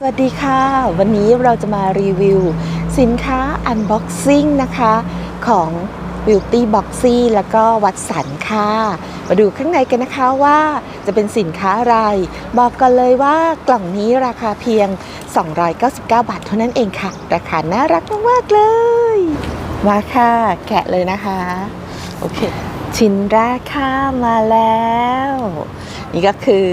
สวัสดีค่ะ วันนี้เราจะมารีวิว สินค้า Unboxing นะคะ ของ Beauty Boxy แล้วก็วัดสันค่ะ มาดูข้างในกันนะคะว่าจะเป็นสินค้าอะไร บอกกันเลยว่ากล่องนี้ราคาเพียง 299 บาทเท่านั้นเองค่ะ ราคาน่ารักมากๆเลย มาค่ะ แกะเลยนะคะ โอเค ชิ้นแรกค่ะมาแล้ว นี่ก็คือ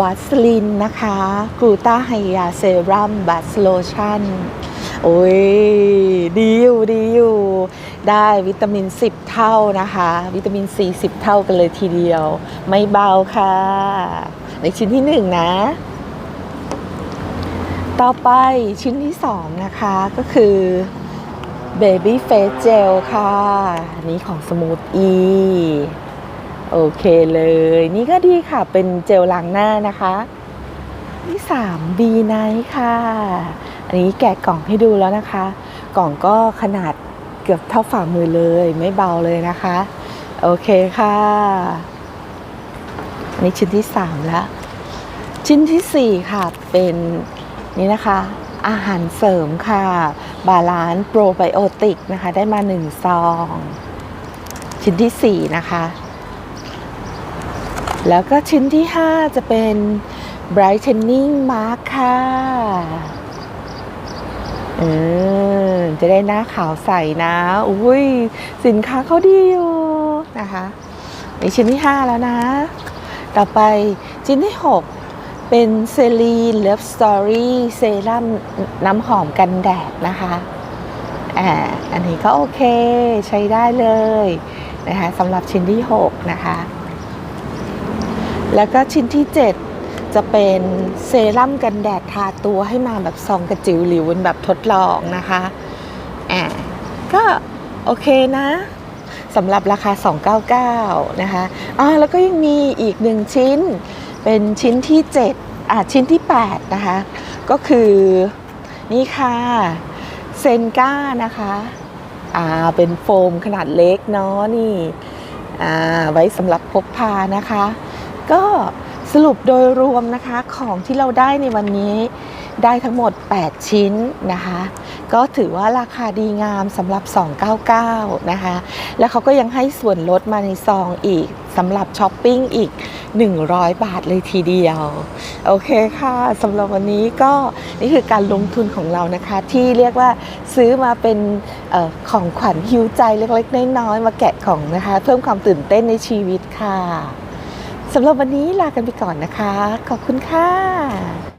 วัสลินนะคะกูตาไฮยาเซรัมบัสโลชั่น โอ้ย ดีอยู่ดีอยู่ ได้วิตามิน 10 เท่านะคะ วิตามินซี10เท่ากันเลยทีเดียว ไม่เบาค่ะ ในชิ้นที่ 1 นะ ต่อไปชิ้นที่ 2 นะคะก็คือ Baby Face Gel ค่ะ นี้ของ Smooth E โอเคเลย นี่ก็ดีค่ะเป็นเจลล้างหน้านะคะที่3 B Night ค่ะ อันนี้แกะกล่องให้ดูแล้วนะคะ กล่องก็ขนาดเกือบเท่าฝ่ามือเลยไม่เบาเลยนะคะ โอเคค่ะ อันนี้ชิ้นที่ 3 แล้ว ชิ้นทีสี่4 ค่ะเป็นนี่นะคะ อาหารเสริมค่ะ บาลานซ์โปรไบโอติกนะคะ ได้มา 1 ซอง ชิ้นที่ 4 นะคะ แล้วก็ชิ้นที่ 5 จะเป็น brightening mask ค่ะเออจะได้หน้าขาวใสนะ อุ้ยสินค้าเขาดีอยู่นะคะในชิ้นที่ 5 แล้วนะ ต่อไปชิ้นที่ 6 เป็นเซรีนเลิฟสตอรี่เซรั่มน้ำหอมกันแดดนะคะอ่าอันนี้ก็โอเคใช้ได้เลยนะคะสำหรับชิ้นที่ 6 นะคะ แล้วก็ชิ้นที่ 7 จะเป็นเซรั่มกันแดดทาตัวให้มาแบบซองกระจิ๋วหลิวนแบบทดลองนะคะอ่าก็โอเคนะสำหรับราคา 299 นะคะอ่าแล้วก็ยังมีอีกหนึ่งชิ้น เป็นชิ้นที่ 7 อ่าชิ้นที่ 8 นะคะ ก็คือนี่ค่ะเซนก้านะคะอ่าเป็นโฟมขนาดเล็กเนาะนี่อ่าไว้สำหรับพกพานะคะ ก็สรุปโดยรวมนะคะของที่เราได้ในวันนี้ได้ทั้งหมด 8 ชิ้นนะคะ ก็ถือว่าราคาดีงามสำหรับ 299 นะคะ แล้วเขาก็ยังให้ส่วนลดมาในซองอีกสำหรับช้อปปิ้งอีก 100 บาทเลยทีเดียว โอเคค่ะสำหรับวันนี้ก็นี่คือการลงทุนของเรานะคะ ที่เรียกว่าซื้อมาเป็นออของขวัญฮิวใจเล็กๆน้อยๆมาแกะของนะคะ เพิ่มความตื่นเต้นในชีวิตค่ะ สำหรับวันนี้ลากันไปก่อนนะคะ ขอบคุณค่ะ